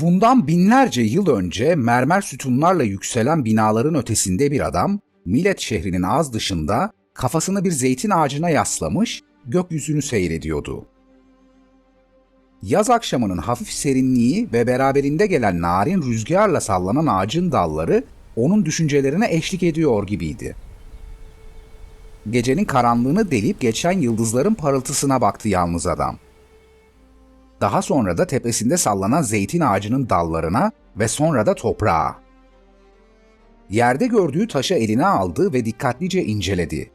Bundan binlerce yıl önce mermer sütunlarla yükselen binaların ötesinde bir adam, Millet şehrinin az dışında kafasını bir zeytin ağacına yaslamış, gökyüzünü seyrediyordu. Yaz akşamının hafif serinliği ve beraberinde gelen narin rüzgarla sallanan ağacın dalları onun düşüncelerine eşlik ediyor gibiydi. Gecenin karanlığını delip geçen yıldızların parıltısına baktı yalnız adam. Daha sonra da tepesinde sallanan zeytin ağacının dallarına ve sonra da toprağa. Yerde gördüğü taşı eline aldı ve dikkatlice inceledi.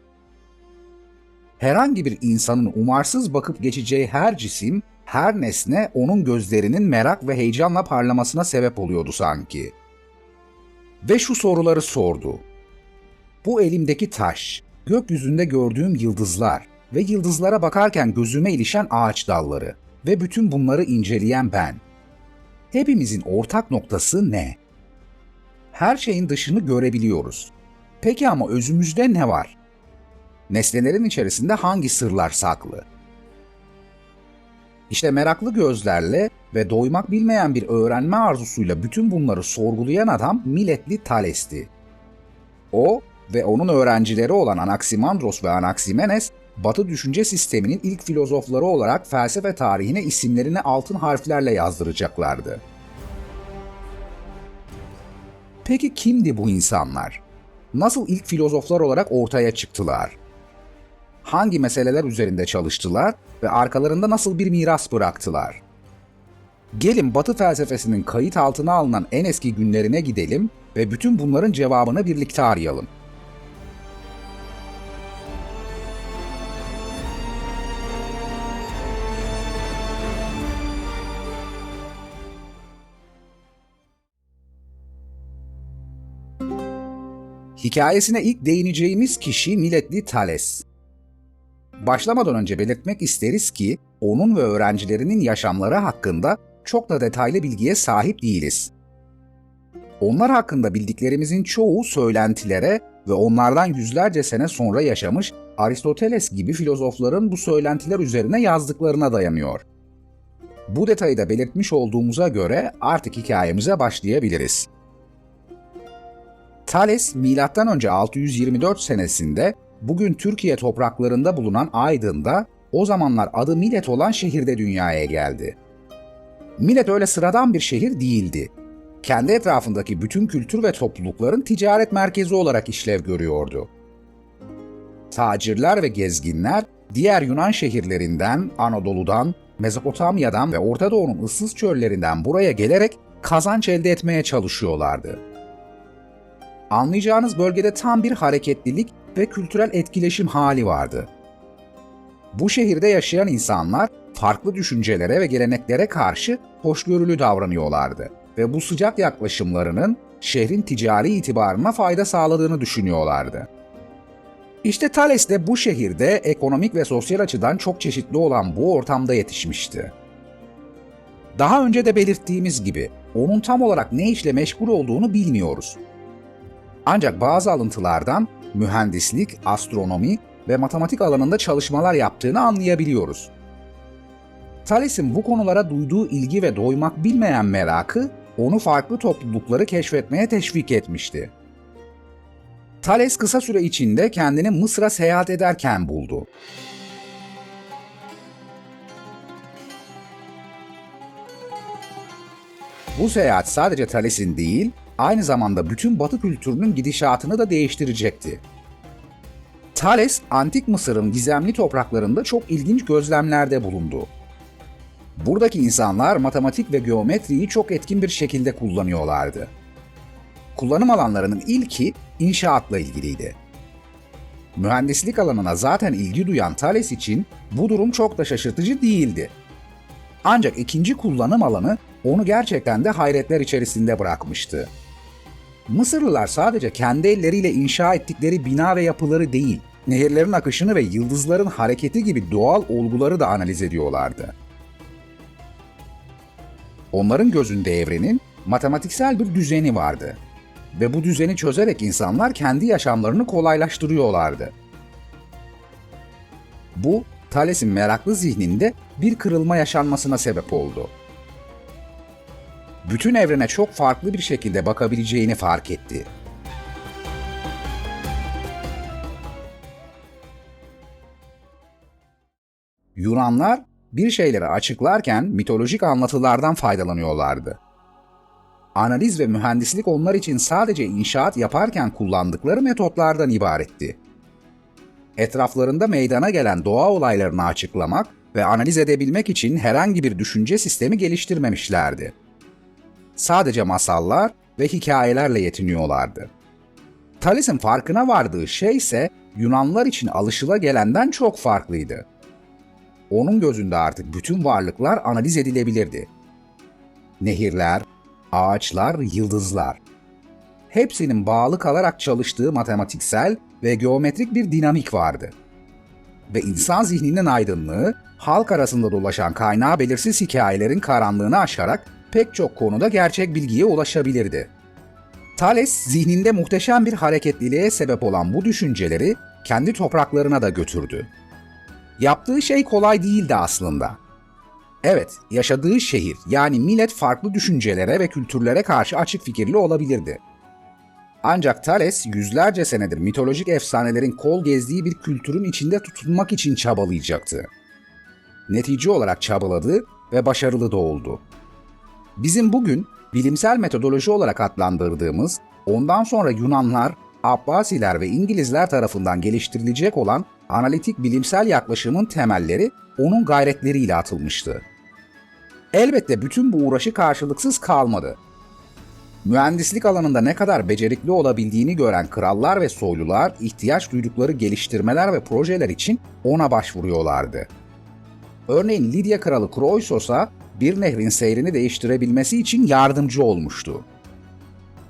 Herhangi bir insanın umarsız bakıp geçeceği her cisim, her nesne onun gözlerinin merak ve heyecanla parlamasına sebep oluyordu sanki. Ve şu soruları sordu. Bu elimdeki taş, gökyüzünde gördüğüm yıldızlar ve yıldızlara bakarken gözüme ilişen ağaç dalları ve bütün bunları inceleyen ben. Hepimizin ortak noktası ne? Her şeyin dışını görebiliyoruz. Peki ama özümüzde ne var? Nesnelerin içerisinde hangi sırlar saklı? İşte meraklı gözlerle ve doymak bilmeyen bir öğrenme arzusuyla bütün bunları sorgulayan adam Miletli Thales'ti. O ve onun öğrencileri olan Anaximandros ve Anaximenes, Batı düşünce sisteminin ilk filozofları olarak felsefe tarihine isimlerini altın harflerle yazdıracaklardı. Peki kimdi bu insanlar? Nasıl ilk filozoflar olarak ortaya çıktılar? Hangi meseleler üzerinde çalıştılar ve arkalarında nasıl bir miras bıraktılar? Gelin Batı felsefesinin kayıt altına alınan en eski günlerine gidelim ve bütün bunların cevabını birlikte arayalım. Hikayesine ilk değineceğimiz kişi milletli Thales. Başlamadan önce belirtmek isteriz ki onun ve öğrencilerinin yaşamları hakkında çok da detaylı bilgiye sahip değiliz. Onlar hakkında bildiklerimizin çoğu söylentilere ve onlardan yüzlerce sene sonra yaşamış Aristoteles gibi filozofların bu söylentiler üzerine yazdıklarına dayanıyor. Bu detayı da belirtmiş olduğumuza göre artık hikayemize başlayabiliriz. Thales M.Ö. 624 senesinde bugün Türkiye topraklarında bulunan Aydın'da o zamanlar adı Milet olan şehirde dünyaya geldi. Milet öyle sıradan bir şehir değildi. Kendi etrafındaki bütün kültür ve toplulukların ticaret merkezi olarak işlev görüyordu. Tacirler ve gezginler diğer Yunan şehirlerinden, Anadolu'dan, Mezopotamya'dan ve Orta Doğu'nun ıssız çöllerinden buraya gelerek kazanç elde etmeye çalışıyorlardı. Anlayacağınız bölgede tam bir hareketlilik ve kültürel etkileşim hali vardı. Bu şehirde yaşayan insanlar farklı düşüncelere ve geleneklere karşı hoşgörülü davranıyorlardı ve bu sıcak yaklaşımlarının şehrin ticari itibarına fayda sağladığını düşünüyorlardı. İşte Thales de bu şehirde ekonomik ve sosyal açıdan çok çeşitli olan bu ortamda yetişmişti. Daha önce de belirttiğimiz gibi onun tam olarak ne işle meşgul olduğunu bilmiyoruz. Ancak bazı alıntılardan mühendislik, astronomi ve matematik alanında çalışmalar yaptığını anlayabiliyoruz. Thales'in bu konulara duyduğu ilgi ve doymak bilmeyen merakı onu farklı toplulukları keşfetmeye teşvik etmişti. Thales kısa süre içinde kendini Mısır'a seyahat ederken buldu. Bu seyahat sadece Thales'in değil, aynı zamanda bütün Batı kültürünün gidişatını da değiştirecekti. Thales, Antik Mısır'ın gizemli topraklarında çok ilginç gözlemlerde bulundu. Buradaki insanlar matematik ve geometriyi çok etkin bir şekilde kullanıyorlardı. Kullanım alanlarının ilki inşaatla ilgiliydi. Mühendislik alanına zaten ilgi duyan Thales için bu durum çok da şaşırtıcı değildi. Ancak ikinci kullanım alanı onu gerçekten de hayretler içerisinde bırakmıştı. Mısırlılar sadece kendi elleriyle inşa ettikleri bina ve yapıları değil, nehirlerin akışını ve yıldızların hareketi gibi doğal olguları da analiz ediyorlardı. Onların gözünde evrenin matematiksel bir düzeni vardı ve bu düzeni çözerek insanlar kendi yaşamlarını kolaylaştırıyorlardı. Bu, Thales'in meraklı zihninde bir kırılma yaşanmasına sebep oldu. Bütün evrene çok farklı bir şekilde bakabileceğini fark etti. Yunanlar bir şeyleri açıklarken mitolojik anlatılardan faydalanıyorlardı. Analiz ve mühendislik onlar için sadece inşaat yaparken kullandıkları metotlardan ibaretti. Etraflarında meydana gelen doğa olaylarını açıklamak ve analiz edebilmek için herhangi bir düşünce sistemi geliştirmemişlerdi. Sadece masallar ve hikayelerle yetiniyorlardı. Thales'in farkına vardığı şey ise Yunanlar için alışılagelenden çok farklıydı. Onun gözünde artık bütün varlıklar analiz edilebilirdi. Nehirler, ağaçlar, yıldızlar. Hepsinin bağlı kalarak çalıştığı matematiksel ve geometrik bir dinamik vardı. Ve insan zihninin aydınlığı, halk arasında dolaşan kaynağı belirsiz hikayelerin karanlığını aşarak pek çok konuda gerçek bilgiye ulaşabilirdi. Thales zihninde muhteşem bir hareketliliğe sebep olan bu düşünceleri kendi topraklarına da götürdü. Yaptığı şey kolay değildi aslında. Evet, yaşadığı şehir yani millet farklı düşüncelere ve kültürlere karşı açık fikirli olabilirdi. Ancak Thales yüzlerce senedir mitolojik efsanelerin kol gezdiği bir kültürün içinde tutunmak için çabalayacaktı. Netice olarak çabaladı ve başarılı da oldu. Bizim bugün bilimsel metodoloji olarak adlandırdığımız, ondan sonra Yunanlar, Abbasiler ve İngilizler tarafından geliştirilecek olan analitik bilimsel yaklaşımın temelleri onun gayretleriyle atılmıştı. Elbette bütün bu uğraşı karşılıksız kalmadı. Mühendislik alanında ne kadar becerikli olabildiğini gören krallar ve soylular ihtiyaç duydukları geliştirmeler ve projeler için ona başvuruyorlardı. Örneğin Lidya kralı Kroisos'a bir nehrin seyrini değiştirebilmesi için yardımcı olmuştu.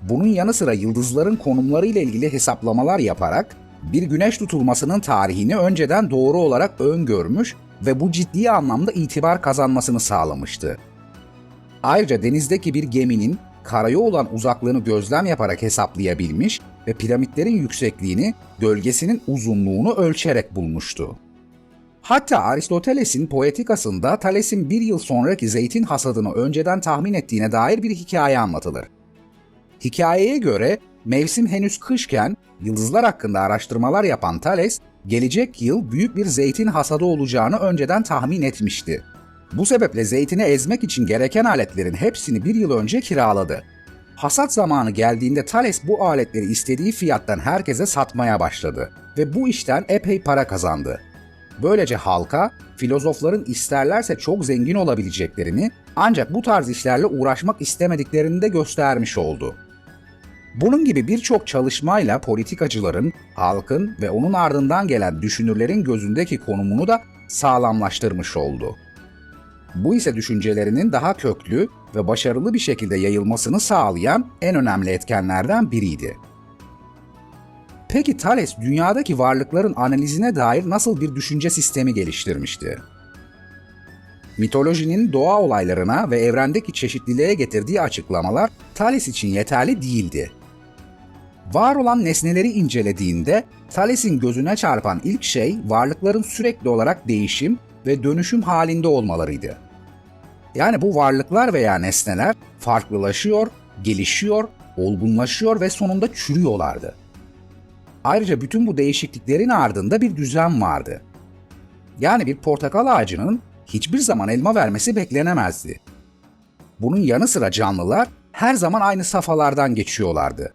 Bunun yanı sıra yıldızların konumları ile ilgili hesaplamalar yaparak bir güneş tutulmasının tarihini önceden doğru olarak öngörmüş ve bu ciddi anlamda itibar kazanmasını sağlamıştı. Ayrıca denizdeki bir geminin karaya olan uzaklığını gözlem yaparak hesaplayabilmiş ve piramitlerin yüksekliğini, gölgesinin uzunluğunu ölçerek bulmuştu. Hatta Aristoteles'in Poetikası'nda Thales'in bir yıl sonraki zeytin hasadını önceden tahmin ettiğine dair bir hikaye anlatılır. Hikayeye göre mevsim henüz kışken yıldızlar hakkında araştırmalar yapan Thales, gelecek yıl büyük bir zeytin hasadı olacağını önceden tahmin etmişti. Bu sebeple zeytini ezmek için gereken aletlerin hepsini bir yıl önce kiraladı. Hasat zamanı geldiğinde Thales bu aletleri istediği fiyattan herkese satmaya başladı ve bu işten epey para kazandı. Böylece halka filozofların isterlerse çok zengin olabileceklerini ancak bu tarz işlerle uğraşmak istemediklerini de göstermiş oldu. Bunun gibi birçok çalışmayla politikacıların, halkın ve onun ardından gelen düşünürlerin gözündeki konumunu da sağlamlaştırmış oldu. Bu ise düşüncelerinin daha köklü ve başarılı bir şekilde yayılmasını sağlayan en önemli etkenlerden biriydi. Peki Thales dünyadaki varlıkların analizine dair nasıl bir düşünce sistemi geliştirmişti? Mitolojinin doğa olaylarına ve evrendeki çeşitliliğe getirdiği açıklamalar Thales için yeterli değildi. Var olan nesneleri incelediğinde Thales'in gözüne çarpan ilk şey varlıkların sürekli olarak değişim ve dönüşüm halinde olmalarıydı. Yani bu varlıklar veya nesneler farklılaşıyor, gelişiyor, olgunlaşıyor ve sonunda çürüyorlardı. Ayrıca bütün bu değişikliklerin ardında bir düzen vardı. Yani bir portakal ağacının hiçbir zaman elma vermesi beklenemezdi. Bunun yanı sıra canlılar her zaman aynı safhalardan geçiyorlardı.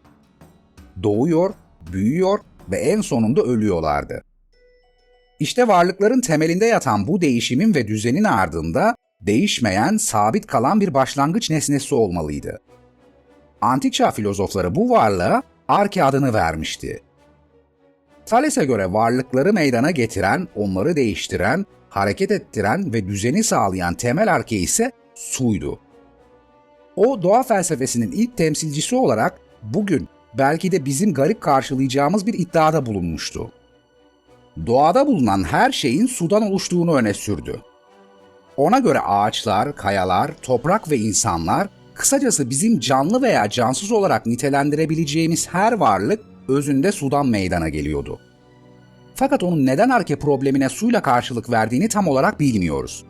Doğuyor, büyüyor ve en sonunda ölüyorlardı. İşte varlıkların temelinde yatan bu değişimin ve düzenin ardında değişmeyen, sabit kalan bir başlangıç nesnesi olmalıydı. Antik çağ filozofları bu varlığa arke adını vermişti. Thales'e göre varlıkları meydana getiren, onları değiştiren, hareket ettiren ve düzeni sağlayan temel arke ise suydu. O doğa felsefesinin ilk temsilcisi olarak bugün belki de bizim garip karşılayacağımız bir iddiada bulunmuştu. Doğada bulunan her şeyin sudan oluştuğunu öne sürdü. Ona göre ağaçlar, kayalar, toprak ve insanlar, kısacası bizim canlı veya cansız olarak nitelendirebileceğimiz her varlık özünde sudan meydana geliyordu. Fakat onun neden arke problemine suyla karşılık verdiğini tam olarak bilmiyoruz.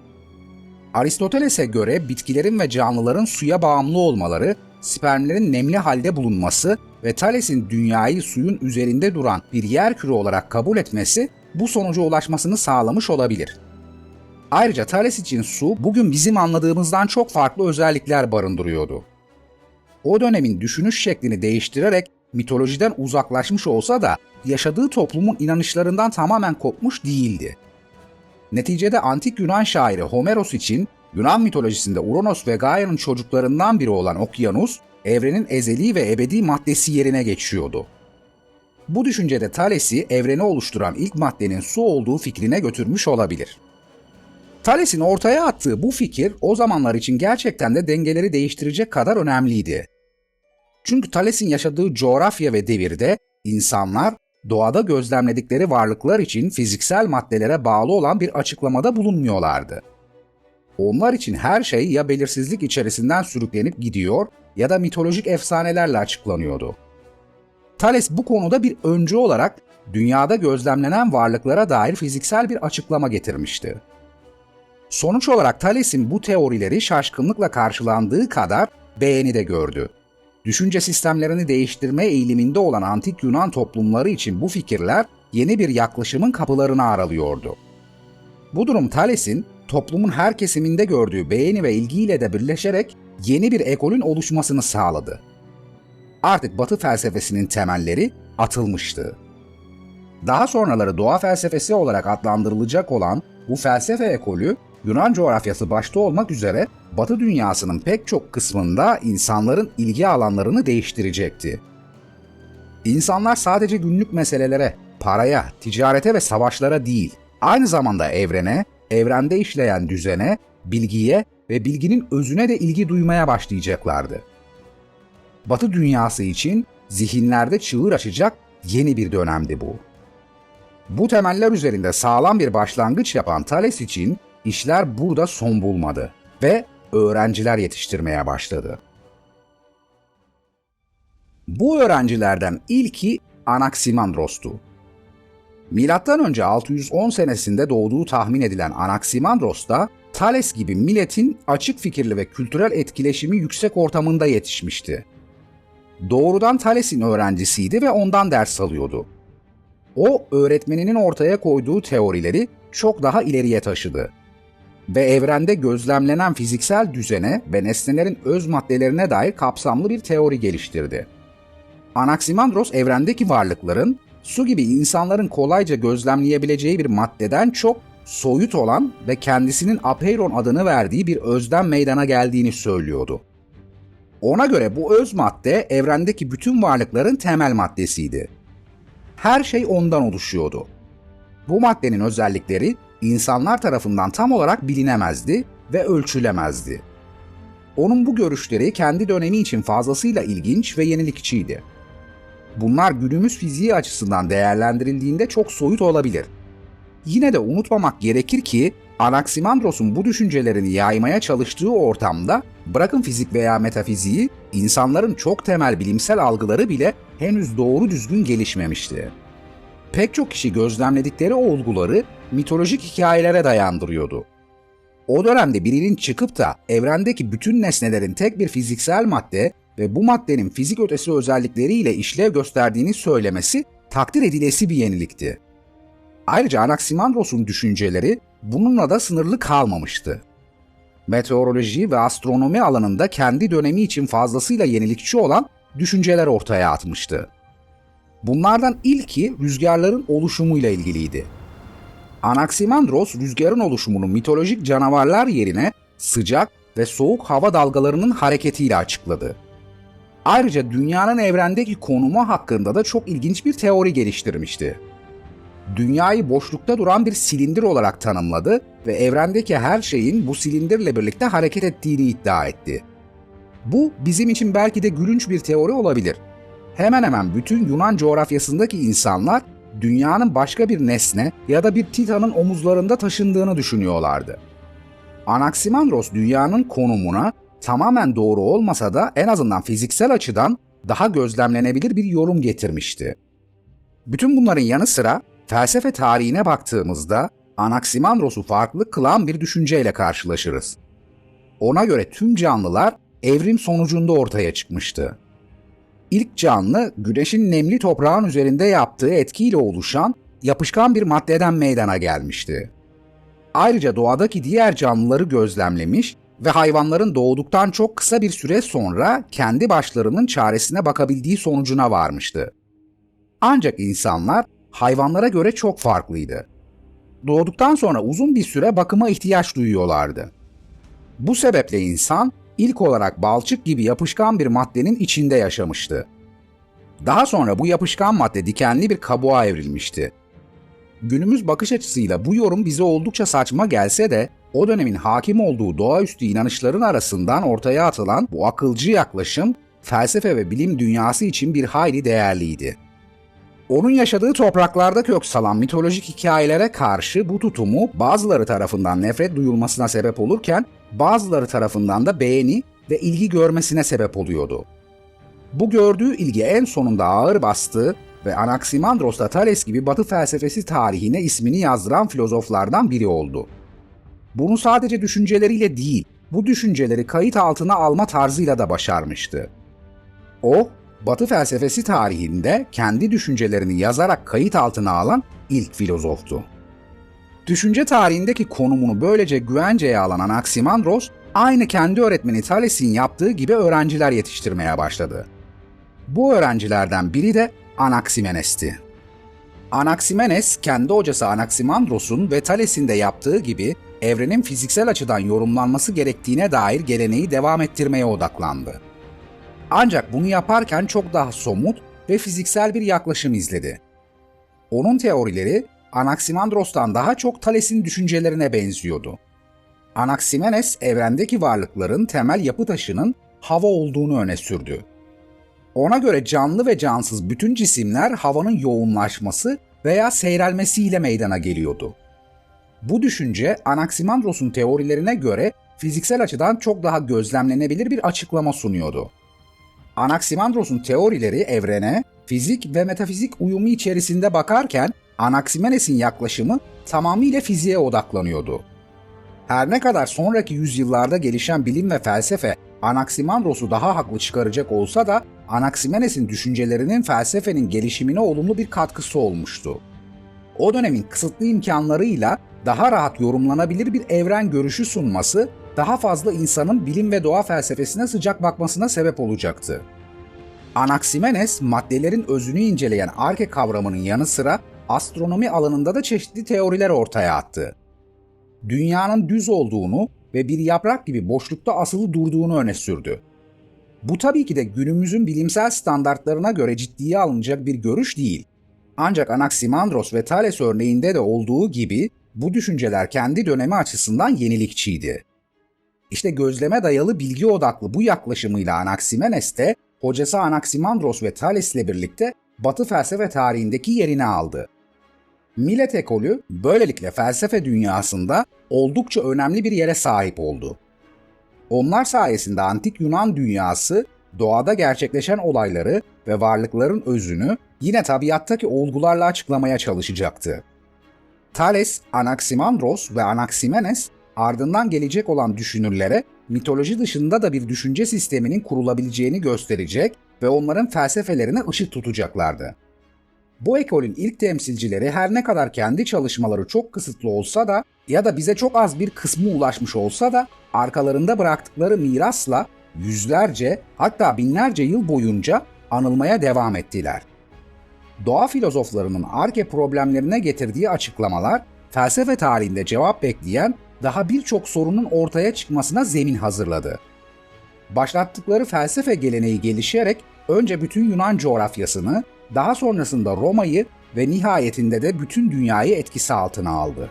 Aristoteles'e göre bitkilerin ve canlıların suya bağımlı olmaları, spermlerin nemli halde bulunması ve Thales'in dünyayı suyun üzerinde duran bir yer küre olarak kabul etmesi bu sonuca ulaşmasını sağlamış olabilir. Ayrıca Thales için su bugün bizim anladığımızdan çok farklı özellikler barındırıyordu. O dönemin düşünüş şeklini değiştirerek mitolojiden uzaklaşmış olsa da yaşadığı toplumun inanışlarından tamamen kopmuş değildi. Neticede antik Yunan şairi Homeros için Yunan mitolojisinde Uranos ve Gaia'nın çocuklarından biri olan Okyanus, evrenin ezeli ve ebedi maddesi yerine geçiyordu. Bu düşüncede Thales'i evreni oluşturan ilk maddenin su olduğu fikrine götürmüş olabilir. Thales'in ortaya attığı bu fikir o zamanlar için gerçekten de dengeleri değiştirecek kadar önemliydi. Çünkü Thales'in yaşadığı coğrafya ve devirde insanlar doğada gözlemledikleri varlıklar için fiziksel maddelere bağlı olan bir açıklamada bulunmuyorlardı. Onlar için her şey ya belirsizlik içerisinden sürüklenip gidiyor ya da mitolojik efsanelerle açıklanıyordu. Thales bu konuda bir öncü olarak dünyada gözlemlenen varlıklara dair fiziksel bir açıklama getirmişti. Sonuç olarak Thales'in bu teorileri şaşkınlıkla karşılandığı kadar beğeni de gördü. Düşünce sistemlerini değiştirme eğiliminde olan antik Yunan toplumları için bu fikirler yeni bir yaklaşımın kapılarını aralıyordu. Bu durum Thales'in toplumun her kesiminde gördüğü beğeni ve ilgiyle de birleşerek yeni bir ekolün oluşmasını sağladı. Artık Batı felsefesinin temelleri atılmıştı. Daha sonraları doğa felsefesi olarak adlandırılacak olan bu felsefe ekolü Yunan coğrafyası başta olmak üzere Batı dünyasının pek çok kısmında insanların ilgi alanlarını değiştirecekti. İnsanlar sadece günlük meselelere, paraya, ticarete ve savaşlara değil, aynı zamanda evrene, evrende işleyen düzene, bilgiye ve bilginin özüne de ilgi duymaya başlayacaklardı. Batı dünyası için zihinlerde çığır açacak yeni bir dönemdi bu. Bu temeller üzerinde sağlam bir başlangıç yapan Thales için işler burada son bulmadı ve öğrenciler yetiştirmeye başladı. Bu öğrencilerden ilki Anaximandros'tu. Milattan önce 610 senesinde doğduğu tahmin edilen Anaximandros da Thales gibi milletin açık fikirli ve kültürel etkileşimi yüksek ortamında yetişmişti. Doğrudan Thales'in öğrencisiydi ve ondan ders alıyordu. O öğretmeninin ortaya koyduğu teorileri çok daha ileriye taşıdı ve evrende gözlemlenen fiziksel düzene ve nesnelerin öz maddelerine dair kapsamlı bir teori geliştirdi. Anaximandros evrendeki varlıkların su gibi insanların kolayca gözlemleyebileceği bir maddeden çok soyut olan ve kendisinin apeiron adını verdiği bir özden meydana geldiğini söylüyordu. Ona göre bu öz madde evrendeki bütün varlıkların temel maddesiydi. Her şey ondan oluşuyordu. Bu maddenin özellikleri insanlar tarafından tam olarak bilinemezdi ve ölçülemezdi. Onun bu görüşleri kendi dönemi için fazlasıyla ilginç ve yenilikçiydi. Bunlar günümüz fiziği açısından değerlendirildiğinde çok soyut olabilir. Yine de unutmamak gerekir ki Anaximandros'un bu düşüncelerini yaymaya çalıştığı ortamda bırakın fizik veya metafiziği, insanların çok temel bilimsel algıları bile henüz doğru düzgün gelişmemişti. Pek çok kişi gözlemledikleri olguları mitolojik hikayelere dayandırıyordu. O dönemde birinin çıkıp da evrendeki bütün nesnelerin tek bir fiziksel madde ve bu maddenin fizik ötesi özellikleriyle işlev gösterdiğini söylemesi takdir edilesi bir yenilikti. Ayrıca Anaximandros'un düşünceleri bununla da sınırlı kalmamıştı. Meteoroloji ve astronomi alanında kendi dönemi için fazlasıyla yenilikçi olan düşünceler ortaya atmıştı. Bunlardan ilki rüzgarların oluşumuyla ilgiliydi. Anaximandros rüzgarın oluşumunu mitolojik canavarlar yerine sıcak ve soğuk hava dalgalarının hareketiyle açıkladı. Ayrıca dünyanın evrendeki konumu hakkında da çok ilginç bir teori geliştirmişti. Dünyayı boşlukta duran bir silindir olarak tanımladı ve evrendeki her şeyin bu silindirle birlikte hareket ettiğini iddia etti. Bu bizim için belki de gülünç bir teori olabilir. Hemen hemen bütün Yunan coğrafyasındaki insanlar dünyanın başka bir nesne ya da bir titanın omuzlarında taşındığını düşünüyorlardı. Anaximandros dünyanın konumuna tamamen doğru olmasa da en azından fiziksel açıdan daha gözlemlenebilir bir yorum getirmişti. Bütün bunların yanı sıra felsefe tarihine baktığımızda Anaximandros'u farklı kılan bir düşünceyle karşılaşırız. Ona göre tüm canlılar evrim sonucunda ortaya çıkmıştı. İlk canlı güneşin nemli toprağın üzerinde yaptığı etkiyle oluşan yapışkan bir maddeden meydana gelmişti. Ayrıca doğadaki diğer canlıları gözlemlemiş ve hayvanların doğduktan çok kısa bir süre sonra kendi başlarının çaresine bakabildiği sonucuna varmıştı. Ancak insanlar hayvanlara göre çok farklıydı. Doğduktan sonra uzun bir süre bakıma ihtiyaç duyuyorlardı. Bu sebeple insan ilk olarak balçık gibi yapışkan bir maddenin içinde yaşamıştı. Daha sonra bu yapışkan madde dikenli bir kabuğa evrilmişti. Günümüz bakış açısıyla bu yorum bize oldukça saçma gelse de o dönemin hakim olduğu doğaüstü inanışların arasından ortaya atılan bu akılcı yaklaşım felsefe ve bilim dünyası için bir hayli değerliydi. Onun yaşadığı topraklarda kök salan mitolojik hikayelere karşı bu tutumu bazıları tarafından nefret duyulmasına sebep olurken bazıları tarafından da beğeni ve ilgi görmesine sebep oluyordu. Bu gördüğü ilgi en sonunda ağır bastığı ve Anaximandros da Thales gibi Batı felsefesi tarihine ismini yazdıran filozoflardan biri oldu. Bunu sadece düşünceleriyle değil, bu düşünceleri kayıt altına alma tarzıyla da başarmıştı. O, Batı felsefesi tarihinde kendi düşüncelerini yazarak kayıt altına alan ilk filozoftu. Düşünce tarihindeki konumunu böylece güvenceye alan Anaximandros, aynı kendi öğretmeni Thales'in yaptığı gibi öğrenciler yetiştirmeye başladı. Bu öğrencilerden biri de Anaximenes'ti. Anaximenes, kendi hocası Anaximandros'un ve Thales'in de yaptığı gibi evrenin fiziksel açıdan yorumlanması gerektiğine dair geleneği devam ettirmeye odaklandı. Ancak bunu yaparken çok daha somut ve fiziksel bir yaklaşım izledi. Onun teorileri Anaximandros'tan daha çok Thales'in düşüncelerine benziyordu. Anaximenes evrendeki varlıkların temel yapı taşının hava olduğunu öne sürdü. Ona göre canlı ve cansız bütün cisimler havanın yoğunlaşması veya seyrelmesiyle meydana geliyordu. Bu düşünce Anaximandros'un teorilerine göre fiziksel açıdan çok daha gözlemlenebilir bir açıklama sunuyordu. Anaximandros'un teorileri evrene fizik ve metafizik uyumu içerisinde bakarken Anaximenes'in yaklaşımı tamamıyla fiziğe odaklanıyordu. Her ne kadar sonraki yüzyıllarda gelişen bilim ve felsefe Anaximandros'u daha haklı çıkaracak olsa da Anaximenes'in düşüncelerinin felsefenin gelişimine olumlu bir katkısı olmuştu. O dönemin kısıtlı imkanlarıyla daha rahat yorumlanabilir bir evren görüşü sunması daha fazla insanın bilim ve doğa felsefesine sıcak bakmasına sebep olacaktı. Anaximenes, maddelerin özünü inceleyen arke kavramının yanı sıra astronomi alanında da çeşitli teoriler ortaya attı. Dünyanın düz olduğunu ve bir yaprak gibi boşlukta asılı durduğunu öne sürdü. Bu tabii ki de günümüzün bilimsel standartlarına göre ciddiye alınacak bir görüş değil. Ancak Anaximandros ve Thales örneğinde de olduğu gibi bu düşünceler kendi dönemi açısından yenilikçiydi. İşte gözleme dayalı bilgi odaklı bu yaklaşımıyla Anaximenes de hocası Anaximandros ve Thales ile birlikte Batı felsefe tarihindeki yerini aldı. Milet ekolü böylelikle felsefe dünyasında oldukça önemli bir yere sahip oldu. Onlar sayesinde antik Yunan dünyası doğada gerçekleşen olayları ve varlıkların özünü yine tabiattaki olgularla açıklamaya çalışacaktı. Thales, Anaximandros ve Anaximenes ardından gelecek olan düşünürlere mitoloji dışında da bir düşünce sisteminin kurulabileceğini gösterecek ve onların felsefelerine ışık tutacaklardı. Bu ekolün ilk temsilcileri her ne kadar kendi çalışmaları çok kısıtlı olsa da ya da bize çok az bir kısmı ulaşmış olsa da arkalarında bıraktıkları mirasla yüzlerce hatta binlerce yıl boyunca anılmaya devam ettiler. Doğa filozoflarının arke problemlerine getirdiği açıklamalar felsefe tarihinde cevap bekleyen daha birçok sorunun ortaya çıkmasına zemin hazırladı. Başlattıkları felsefe geleneği gelişerek önce bütün Yunan coğrafyasını, daha sonrasında Roma'yı ve nihayetinde de bütün dünyayı etkisi altına aldı.